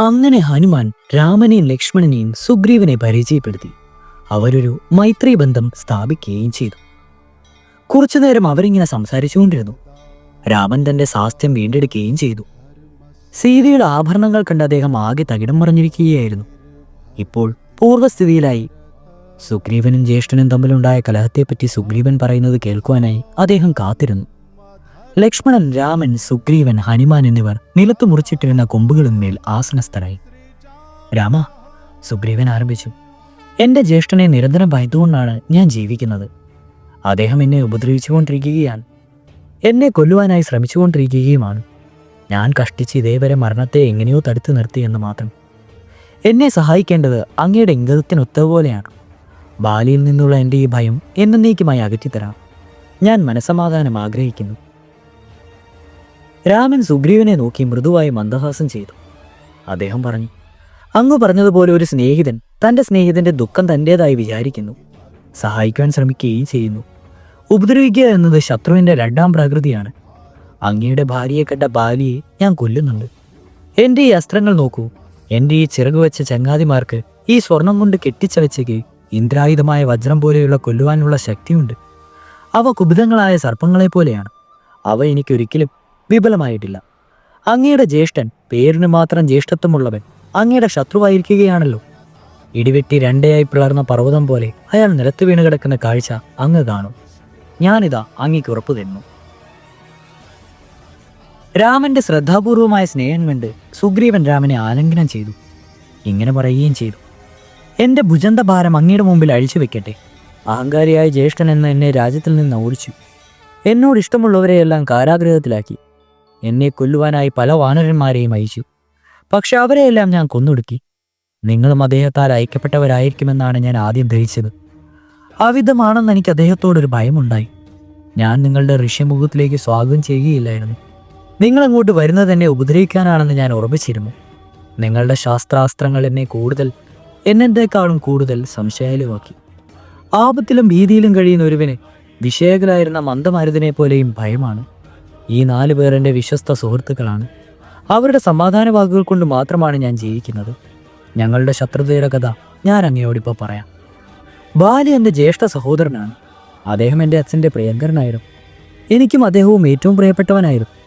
അങ്ങനെ ഹനുമാൻ രാമനെയും ലക്ഷ്മണനെയും സുഗ്രീവനെ പരിചയപ്പെടുത്തി. അവരൊരു മൈത്രി ബന്ധം സ്ഥാപിക്കുകയും ചെയ്തു. കുറച്ചുനേരം അവരിങ്ങനെ സംസാരിച്ചുകൊണ്ടിരുന്നു. രാമൻ തന്റെ സാസ്ഥ്യം വീണ്ടെടുക്കുകയും ചെയ്തു. സീതയുടെ ആഭരണങ്ങൾ കണ്ട് അദ്ദേഹം ആകെ തകിടം മറിഞ്ഞിരിക്കുകയായിരുന്നു. ഇപ്പോൾ പൂർവസ്ഥിതിയിലായി സുഗ്രീവനും ജ്യേഷ്ഠനും തമ്മിലുണ്ടായ കലഹത്തെപ്പറ്റി സുഗ്രീവൻ പറയുന്നത് കേൾക്കുവാനായി അദ്ദേഹം കാത്തിരുന്നു. ലക്ഷ്മണൻ രാമൻ സുഗ്രീവൻ ഹനുമാൻ എന്നിവർ നിലത്തു മുറിച്ചിട്ടിരുന്ന കൊമ്പുകളിന്മേൽ ആസനസ്ഥരായി. രാമ സുഗ്രീവൻ ആരംഭിച്ചു. എന്റെ ജ്യേഷ്ഠനെ നിരന്തരം ഭയന്നുകൊണ്ടാണ് ഞാൻ ജീവിക്കുന്നത്. അദ്ദേഹം എന്നെ ഉപദ്രവിച്ചുകൊണ്ടിരിക്കുകയാണ്. എന്നെ കൊല്ലുവാനായി ശ്രമിച്ചുകൊണ്ടിരിക്കുകയുമാണ്. ഞാൻ കഷ്ടിച്ച് ഇതേവരെ മരണത്തെ എങ്ങനെയോ തടുത്തു നിർത്തി എന്ന് മാത്രം. എന്നെ സഹായിക്കേണ്ടത് അങ്ങയുടെ ഇംഗതത്തിനൊത്തപോലെയാണ് ബാലിയിൽ നിന്നുള്ള എന്റെ ഈ ഭയം എന്നേക്കുമായി അകറ്റിത്തരാം. ഞാൻ മനസമാധാനം ആഗ്രഹിക്കുന്നു. രാമൻ സുഗ്രീവനെ നോക്കി മൃദുവായി മന്ദഹാസം ചെയ്തു. അദ്ദേഹം പറഞ്ഞു അങ്ങ് പറഞ്ഞതുപോലെ ഒരു സ്നേഹിതൻ തന്റെ സ്നേഹിതന്റെ ദുഃഖം തന്റേതായി വിചാരിക്കുന്നു. സഹായിക്കാൻ ശ്രമിക്കുകയും ചെയ്യുന്നു. ഉപദ്രവിക്കുക എന്നത് ശത്രുവിന്റെ രണ്ടാം പ്രകൃതിയാണ്. അങ്ങയുടെ ഭാര്യയെ കണ്ട ബാലിയെ ഞാൻ കൊല്ലുന്നുണ്ട്. എന്റെ ഈ അസ്ത്രങ്ങൾ നോക്കൂ. എന്റെ ഈ ചിറക് വെച്ച ചങ്ങാതിമാർക്ക് ഈ സ്വർണം കൊണ്ട് കെട്ടിച്ചവച്ചേക്ക് ഇന്ദ്രായുധമായ വജ്രം പോലെയുള്ള കൊല്ലുവാനുള്ള ശക്തിയുണ്ട്. അവ കുപിതങ്ങളായ സർപ്പങ്ങളെ പോലെയാണ് അവ എനിക്കൊരിക്കലും വിപുലമായിട്ടില്ല. അങ്ങയുടെ ജ്യേഷ്ഠൻ പേരിന് മാത്രം ജ്യേഷ്ഠത്വമുള്ളവൻ അങ്ങയുടെ ശത്രുവായിരിക്കുകയാണല്ലോ. ഇടിവെട്ടി രണ്ടയായി പിളർന്ന പർവതം പോലെ അയാൾ നിലത്ത് വീണ് കിടക്കുന്ന കാഴ്ച അങ്ങ് കാണും. ഞാനിതാ അങ്ങേക്ക് ഉറപ്പു തരുന്നു. രാമന്റെ ശ്രദ്ധാപൂർവമായ സ്നേഹം കണ്ട് സുഗ്രീവൻ രാമനെ ആലിംഗനം ചെയ്തു. ഇങ്ങനെ പറയുകയും ചെയ്തു. എന്റെ ഭുജന്ത ഭാരം അങ്ങയുടെ മുമ്പിൽ അഴിച്ചു വെക്കട്ടെ. അഹങ്കാരിയായ ജ്യേഷ്ഠൻ എന്ന് എന്നെ രാജ്യത്തിൽ നിന്ന് ഓടിച്ചു എന്നോട് ഇഷ്ടമുള്ളവരെയെല്ലാം കാരാഗ്രഹത്തിലാക്കി. എന്നെ കൊല്ലുവാനായി പല വാനരന്മാരെയും അയച്ചു. പക്ഷെ അവരെയെല്ലാം ഞാൻ കൊന്നൊടുക്കി. നിങ്ങളും അദ്ദേഹത്താൽ അയക്കപ്പെട്ടവരായിരിക്കുമെന്നാണ് ഞാൻ ആദ്യം ധരിച്ചത്. അവിധമാണെന്ന് എനിക്ക് അദ്ദേഹത്തോടൊരു ഭയമുണ്ടായി. ഞാൻ നിങ്ങളുടെ ഋഷ്യമുഖത്തിലേക്ക് സ്വാഗതം ചെയ്യുകയില്ലായിരുന്നു. നിങ്ങൾ അങ്ങോട്ട് വരുന്നത് എന്നെ ഉപദ്രവിക്കാനാണെന്ന് ഞാൻ ഉറപ്പിച്ചിരുന്നു. നിങ്ങളുടെ ശാസ്ത്രാസ്ത്രങ്ങൾ എന്നെ കൂടുതൽ എന്നെന്തേക്കാളും കൂടുതൽ സംശയാലുവാക്കി. ആപത്തിലും ഭീതിയിലും കഴിയുന്ന ഒരുവന് വിഷയകരായിരുന്ന മന്ദമരുതിനെ പോലെയും ഭയമാണ്. ഈ നാല് പേർ എന്റെ വിശ്വസ്ത സുഹൃത്തുക്കളാണ്. അവരുടെ സമാധാന വാക്കുകൾ കൊണ്ട് മാത്രമാണ് ഞാൻ ജീവിക്കുന്നത്. ഞങ്ങളുടെ ശത്രുതയുടെ കഥ ഞാൻ അങ്ങയോടിപ്പോൾ പറയാം. ബാലി എന്റെ ജ്യേഷ്ഠ സഹോദരനാണ്. അദ്ദേഹം എന്റെ അച്ഛന്റെ പ്രിയങ്കരനായിരുന്നു. എനിക്കും അദ്ദേഹവും ഏറ്റവും പ്രിയപ്പെട്ടവനായിരുന്നു.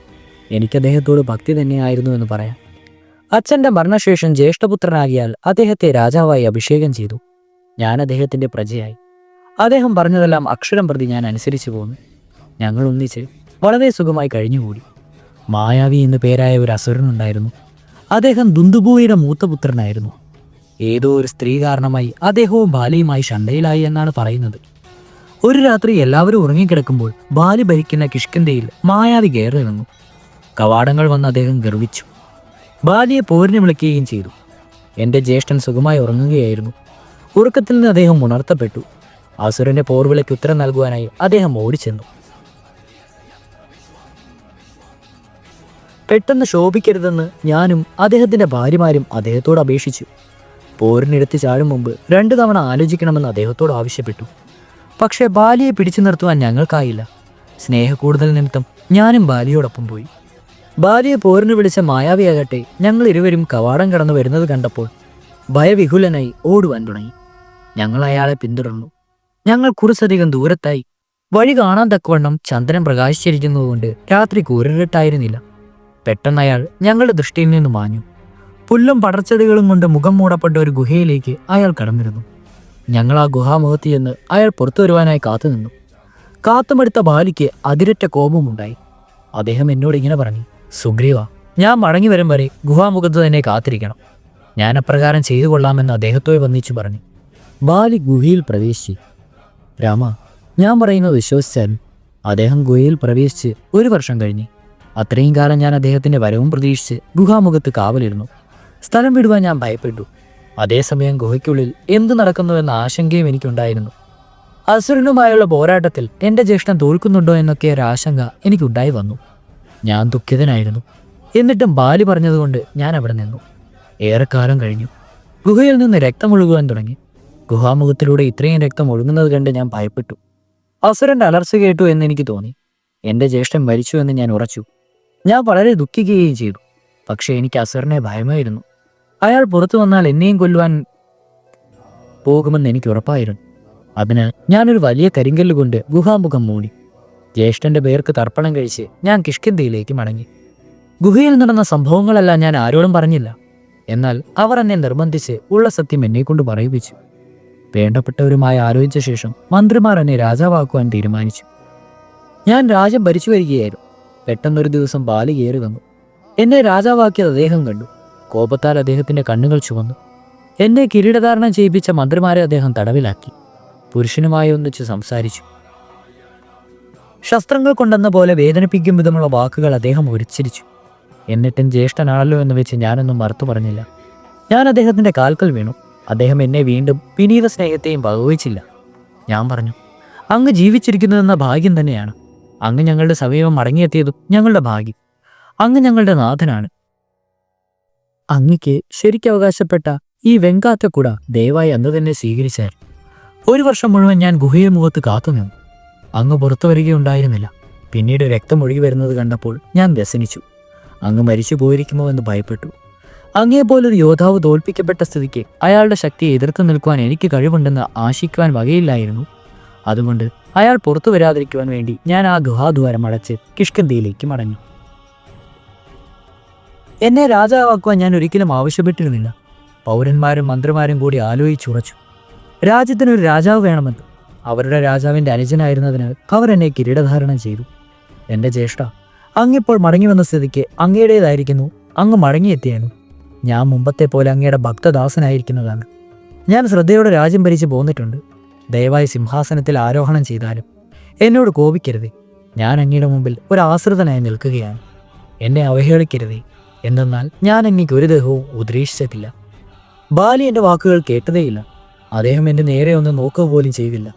എനിക്ക് അദ്ദേഹത്തോട് ഭക്തി തന്നെയായിരുന്നു എന്ന് പറയാം. അച്ഛന്റെ മരണശേഷം ജ്യേഷ്ഠപുത്രനാകിയാൽ അദ്ദേഹത്തെ രാജാവായി അഭിഷേകം ചെയ്തു. ഞാൻ അദ്ദേഹത്തിന്റെ പ്രജയായി. അദ്ദേഹം പറഞ്ഞതെല്ലാം അക്ഷരം പ്രതി ഞാൻ അനുസരിച്ചു പോന്നു. ഞങ്ങൾ ഒന്നിച്ച് വളരെ സുഖമായി കഴിഞ്ഞുകൂടി. മായാവി എന്നു പേരായ ഒരു അസുരനുണ്ടായിരുന്നു. അദ്ദേഹം ദുന്ദുബൂയുടെ മൂത്തപുത്രനായിരുന്നു ഏതോ ഒരു സ്ത്രീ കാരണമായി അദ്ദേഹവും ബാലിയുമായി ഷണ്ടയിലായി എന്നാണ് പറയുന്നത്. ഒരു രാത്രി എല്ലാവരും ഉറങ്ങിക്കിടക്കുമ്പോൾ ബാലി ഭരിക്കുന്ന കിഷ്കിന്തയിൽ മായാവി കയറിയിറങ്ങും കവാടങ്ങൾ വന്ന് അദ്ദേഹം ഗർവിച്ചു. ബാലിയെ പോരിന് വിളിക്കുകയും ചെയ്തു. എന്റെ ജ്യേഷ്ഠൻ സുഖമായി ഉറങ്ങുകയായിരുന്നു. ഉറക്കത്തിൽ നിന്ന് അദ്ദേഹം ഉണർത്തപ്പെട്ടു. അസുരന്റെ പോർവിളയ്ക്ക് ഉത്തരം നൽകുവാനായി അദ്ദേഹം ഓടിച്ചെന്നു. പെട്ടെന്ന് ശോഭിക്കരുതെന്ന് ഞാനും അദ്ദേഹത്തിന്റെ ഭാര്യമാരും അദ്ദേഹത്തോട് അപേക്ഷിച്ചു. പോരിനെടുത്ത് ചാടും മുമ്പ് രണ്ടു തവണ ആലോചിക്കണമെന്ന് അദ്ദേഹത്തോട് ആവശ്യപ്പെട്ടു. പക്ഷേ ബാലിയെ പിടിച്ചു നിർത്തുവാൻ ഞങ്ങൾക്കായില്ല. സ്നേഹക്കൂടുതൽ നിമിത്തം ഞാനും ബാലിയോടൊപ്പം പോയി. ബാലിയെ പോരിന് വിളിച്ച മായാവിയാകട്ടെ ഞങ്ങൾ ഇരുവരും കവാടം കടന്നു വരുന്നത് കണ്ടപ്പോൾ ഭയവിഹുലനായി ഓടുവാൻ തുടങ്ങി. ഞങ്ങൾ അയാളെ പിന്തുടർന്നു. ഞങ്ങൾ കുറച്ചധികം ദൂരത്തായി. വഴി കാണാൻ തക്കവണ്ണം ചന്ദ്രൻ പ്രകാശിച്ചിരിക്കുന്നതുകൊണ്ട് രാത്രി കൂരിട്ടായിരുന്നില്ല പെട്ടെന്ന് അയാൾ ഞങ്ങളുടെ ദൃഷ്ടിയിൽ നിന്ന് മാഞ്ഞു. പുല്ലും പടർച്ചെടികളും കൊണ്ട് മുഖം മൂടപ്പെട്ട ഒരു ഗുഹയിലേക്ക് അയാൾ കടന്നിരുന്നു. ഞങ്ങൾ ആ ഗുഹാമുഖത്ത് ചെന്ന് അയാൾ പുറത്തു വരുവാനായി കാത്തുനിന്നു കാത്തുമെടുത്ത ബാലിക്ക് അതിരറ്റ കോപമുണ്ടായി അദ്ദേഹം എന്നോട് ഇങ്ങനെ പറഞ്ഞു സുഗ്രീവ ഞാൻ മടങ്ങി വരും വരെ ഗുഹാമുഖത്ത് തന്നെ കാത്തിരിക്കണം. ഞാൻ അപ്രകാരം ചെയ്തു കൊള്ളാമെന്ന് അദ്ദേഹത്തോട് വന്നിച്ചു പറഞ്ഞു. ബാലി ഗുഹയിൽ പ്രവേശിച്ചു. രാമ ഞാൻ പറയുന്നത് വിശ്വസിച്ചാൽ അദ്ദേഹം ഗുഹയിൽ പ്രവേശിച്ച് ഒരു വർഷം കഴിഞ്ഞു. അത്രയും കാലം ഞാൻ അദ്ദേഹത്തിന്റെ വരവും പ്രതീക്ഷിച്ച് ഗുഹാമുഖത്ത് കാവലിരുന്നു. സ്ഥലം വിടുവാൻ ഞാൻ ഭയപ്പെട്ടു. അതേസമയം ഗുഹയ്ക്കുള്ളിൽ എന്തു നടക്കുന്നുവെന്ന ആശങ്കയും എനിക്കുണ്ടായിരുന്നു. അസുരനുമായുള്ള പോരാട്ടത്തിൽ എന്റെ ജ്യേഷ്ഠൻ തോൽക്കുന്നുണ്ടോ എന്നൊക്കെ ഒരു ആശങ്ക എനിക്കുണ്ടായി വന്നു. ഞാൻ ദുഃഖിതനായിരുന്നു. എന്നിട്ടും ബാലി പറഞ്ഞതുകൊണ്ട് ഞാൻ അവിടെ നിന്നു. ഏറെക്കാലം കഴിഞ്ഞു. ഗുഹയിൽ നിന്ന് രക്തം ഒഴുകുവാൻ തുടങ്ങി. ഗുഹാമുഖത്തിലൂടെ ഇത്രയും രക്തം ഒഴുകുന്നത് കണ്ട് ഞാൻ ഭയപ്പെട്ടു. അസുരന്റെ അലർച്ച കേട്ടു എന്ന് എനിക്ക് തോന്നി. എന്റെ ജ്യേഷ്ഠൻ മരിച്ചു എന്ന് ഞാൻ ഉറച്ചു. ഞാൻ വളരെ ദുഃഖിക്കുകയും ചെയ്തു. പക്ഷേ എനിക്ക് അസറിനെ ഭയമായിരുന്നു. അയാൾ പുറത്തു വന്നാൽ എന്നെയും കൊല്ലുവാൻ പോകുമെന്ന് എനിക്ക് ഉറപ്പായിരുന്നു. അതിന് ഞാനൊരു വലിയ കരിങ്കല്ല് കൊണ്ട് ഗുഹാമുഖം മൂടി. ജ്യേഷ്ഠന്റെ പേർക്ക് തർപ്പണം കഴിച്ച് ഞാൻ കിഷ്കിന്തിയിലേക്ക് മടങ്ങി. ഗുഹയിൽ നടന്ന സംഭവങ്ങളെല്ലാം ഞാൻ ആരോടും പറഞ്ഞില്ല. എന്നാൽ അവർ എന്നെ നിർബന്ധിച്ച് ഉള്ള സത്യം എന്നെ കൊണ്ട് പറയിപ്പിച്ചു. വേണ്ടപ്പെട്ടവരുമായി ആലോചിച്ച ശേഷം മന്ത്രിമാർ എന്നെ രാജാവാക്കുവാൻ തീരുമാനിച്ചു. ഞാൻ രാജ്യം ഭരിച്ചു വരികയായിരുന്നു. പെട്ടെന്നൊരു ദിവസം ബാലി കയറി വന്നു. എന്നെ രാജാവാക്കിയത് അദ്ദേഹം കണ്ടു. കോപത്താൽ അദ്ദേഹത്തിന്റെ കണ്ണുകൾ ചുവന്നു. എന്നെ കിരീടധാരണം ചെയ്യിപ്പിച്ച മന്ത്രിമാരെ അദ്ദേഹം തടവിലാക്കി. പുരുഷനുമായി ഒന്നിച്ച് സംസാരിച്ചു. ശസ്ത്രങ്ങൾ കൊണ്ടെന്ന പോലെ വേദനിപ്പിക്കും വിധമുള്ള വാക്കുകൾ അദ്ദേഹം ഉരിച്ചിരിച്ചു. എന്നിട്ടും ജ്യേഷ്ഠനാണല്ലോ എന്ന് വെച്ച് ഞാനൊന്നും മറുത്തു പറഞ്ഞില്ല. ഞാൻ അദ്ദേഹത്തിന്റെ കാൽക്കൽ വീണു. അദ്ദേഹം എന്നെ വീണ്ടും വിനീത സ്നേഹത്തെയും വകവച്ചില്ല ഞാൻ പറഞ്ഞു അങ്ങ് ജീവിച്ചിരിക്കുന്നതെന്ന ഭാഗ്യം തന്നെയാണ്. അങ്ങ് ഞങ്ങളുടെ സമീപം മടങ്ങിയെത്തിയതും ഞങ്ങളുടെ ഭാഗ്യം. അങ്ങ് ഞങ്ങളുടെ നാഥനാണ്. അങ്ങക്ക് ശരിക്കവകാശപ്പെട്ട ഈ കുട ദയവായി അന്ന് തന്നെ സ്വീകരിച്ചാൽ. ഒരു വർഷം മുഴുവൻ ഞാൻ ഗുഹയിൽ മുഖത്ത് കാത്തുനിന്നു അങ്ങ് പുറത്തു വരികയുണ്ടായിരുന്നില്ല. പിന്നീട് രക്തം ഒഴുകി വരുന്നത് കണ്ടപ്പോൾ ഞാൻ വ്യസനിച്ചു. അങ്ങ് മരിച്ചു പോയിരിക്കുമോ എന്ന് ഭയപ്പെട്ടു. അങ്ങേപോലൊരു യോദ്ധാവ് തോൽപ്പിക്കപ്പെട്ട സ്ഥിതിക്ക് അയാളുടെ ശക്തിയെ എതിർത്ത് നിൽക്കുവാൻ എനിക്ക് കഴിവുണ്ടെന്ന് ആശിക്കുവാൻ വകയില്ലായിരുന്നു. അതുകൊണ്ട് അയാൾ പുറത്തു വരാതിരിക്കുവാൻ വേണ്ടി ഞാൻ ആ ഗുഹാദ്വാരം അടച്ച് കിഷ്കന്തിയിലേക്ക് മടങ്ങി. എന്നെ രാജാവാക്കുവാൻ ഞാൻ ഒരിക്കലും ആവശ്യപ്പെട്ടിരുന്നില്ല. പൗരന്മാരും മന്ത്രിമാരും കൂടി ആലോചിച്ചുറച്ചു രാജ്യത്തിനൊരു രാജാവ് വേണമെന്ന്. അവരുടെ രാജാവിന്റെ അനുജനായിരുന്നതിനാൽ അവർ എന്നെ കിരീടധാരണം ചെയ്തു. എന്റെ ജ്യേഷ്ഠ അങ്ങിപ്പോൾ മടങ്ങി വന്ന സ്ഥിതിക്ക് അങ്ങയുടേതായിരിക്കുന്നു. അങ്ങ് മടങ്ങിയെത്തിയാലും ഞാൻ മുമ്പത്തെ പോലെ അങ്ങയുടെ ഭക്തദാസനായിരിക്കുന്നതാണ്. ഞാൻ ശ്രദ്ധയോടെ രാജ്യം ഭരിച്ച് പോന്നിട്ടുണ്ട്. ദയവായി സിംഹാസനത്തിൽ ആരോഹണം ചെയ്താലും എന്നോട് കോപിക്കരുത്. ഞാൻ അങ്ങയുടെ മുമ്പിൽ ഒരു ആശ്രിതനായി നിൽക്കുകയാണ്. എന്നെ അവഹേളിക്കരുതേ. എന്തെന്നാൽ ഞാൻ അങ്ങേക്ക് ഒരു ദേഹവും ഉദ്ദേശിച്ചിട്ടില്ല ബാലി എന്റെ വാക്കുകൾ കേട്ടതേയില്ല. അദ്ദേഹം എന്റെ നേരെ ഒന്ന് നോക്കുക പോലും ചെയ്തില്ല.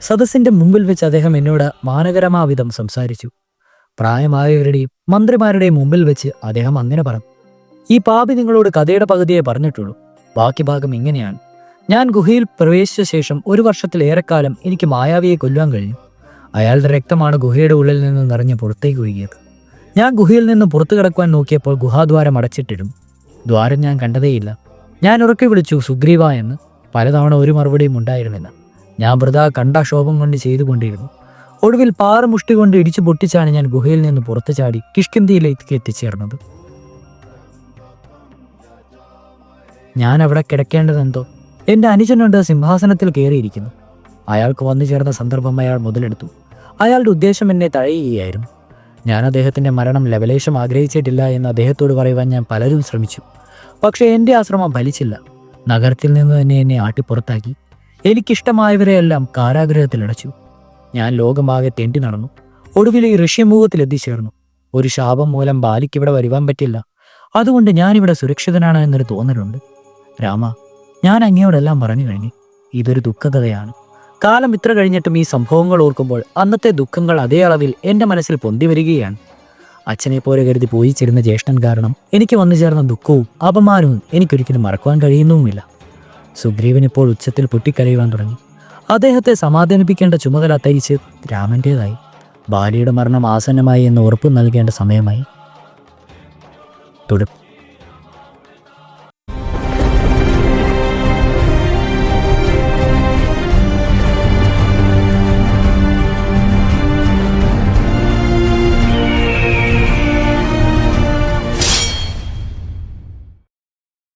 സദസ്സിന്റെ മുമ്പിൽ വെച്ച് അദ്ദേഹം എന്നോട് മാനകരമാവിധം സംസാരിച്ചു. പ്രായമായവരുടെയും മന്ത്രിമാരുടെയും മുമ്പിൽ വെച്ച് അദ്ദേഹം അങ്ങനെ പറഞ്ഞു. ഈ പാപി നിങ്ങളോട് കഥയുടെ പകുതിയെ പറഞ്ഞിട്ടുള്ളൂ. ബാക്കി ഭാഗം ഇങ്ങനെയാണ്. ഞാൻ ഗുഹയിൽ പ്രവേശിച്ച ശേഷം ഒരു വർഷത്തിലേറെക്കാലം എനിക്ക് മായാവിയെ കൊല്ലുവാൻ കഴിഞ്ഞു. അയാളുടെ രക്തമാണ് ഗുഹയുടെ ഉള്ളിൽ നിന്ന് നിറഞ്ഞ് പുറത്തേക്ക് ഒഴുകിയത്. ഞാൻ ഗുഹയിൽ നിന്ന് പുറത്തു കിടക്കുവാൻ നോക്കിയപ്പോൾ ഗുഹാദ്വാരം അടച്ചിട്ടിടും ദ്വാരം ഞാൻ കണ്ടതേയില്ല. ഞാൻ ഉറക്കെ വിളിച്ചു സുഗ്രീവ എന്ന്. പലതവണ ഒരു മറുപടിയും ഉണ്ടായിരുന്നില്ല. ഞാൻ വൃതാ കണ്ടാക്ഷോഭം കൊണ്ട് ചെയ്തുകൊണ്ടിരുന്നു. ഒടുവിൽ പാറമുഷ്ടി കൊണ്ട് ഇടിച്ചു പൊട്ടിച്ചാണ് ഞാൻ ഗുഹയിൽ നിന്ന് പുറത്തു ചാടി കിഷ്കിന്തിയിലേക്ക് എത്തിച്ചേർന്നത്. ഞാൻ അവിടെ കിടക്കേണ്ടതെന്തോ? എന്റെ അനുജനുണ്ട് സിംഹാസനത്തിൽ കയറിയിരിക്കുന്നു. അയാൾക്ക് വന്നു ചേർന്ന സന്ദർഭം അയാൾ മുതലെടുത്തു. അയാളുടെ ഉദ്ദേശം എന്നെ തഴയുകയായിരുന്നു. ഞാൻ അദ്ദേഹത്തിന്റെ മരണം ലവലേശം ആഗ്രഹിച്ചിട്ടില്ല എന്ന് അദ്ദേഹത്തോട് പറയുവാൻ ഞാൻ പലരും ശ്രമിച്ചു. പക്ഷേ എന്റെ ആശ്രമം ശ്രമം ഫലിച്ചില്ല. നഗരത്തിൽ നിന്ന് തന്നെ എന്നെ ആട്ടിപ്പുറത്താക്കി എനിക്കിഷ്ടമായവരെയെല്ലാം കാരാഗ്രഹത്തിലടച്ചു ഞാൻ ലോകമാകെ തെണ്ടി നടന്നു. ഒടുവിൽ ഈ ഋഷ്യമൂഹത്തിൽ എത്തിച്ചേർന്നു. ഒരു ശാപം മൂലം ബാലിക്ക് ഇവിടെ വരുവാൻ പറ്റില്ല. അതുകൊണ്ട് ഞാനിവിടെ സുരക്ഷിതനാണ് എന്നൊരു തോന്നലുണ്ട്. രാമ ഞാൻ അങ്ങയോടെല്ലാം പറഞ്ഞു കഴിഞ്ഞു. ഇതൊരു ദുഃഖകഥയാണ്. കാലം ഇത്ര കഴിഞ്ഞിട്ടും ഈ സംഭവങ്ങൾ ഓർക്കുമ്പോൾ അന്നത്തെ ദുഃഖങ്ങൾ അതേ അളവിൽ എന്റെ മനസ്സിൽ പൊന്തി വരികയാണ്. അച്ഛനെ പോലെ കരുതി പോയി ചേരുന്ന ജ്യേഷ്ഠൻ കാരണം എനിക്ക് വന്നു ചേർന്ന ദുഃഖവും അപമാനവും എനിക്കൊരിക്കലും മറക്കുവാൻ കഴിയുന്നുമില്ല. സുഗ്രീവൻ ഇപ്പോൾ ഉച്ചത്തിൽ പൊട്ടിക്കരയുവാൻ തുടങ്ങി. അദ്ദേഹത്തെ സമാധാനിപ്പിക്കേണ്ട ചുമതല തയ്ച്ച് രാമന്റേതായി. ബാലിയുടെ മരണം ആസന്നമായി എന്ന് ഉറപ്പ് നൽകേണ്ട സമയമായി. തുടർ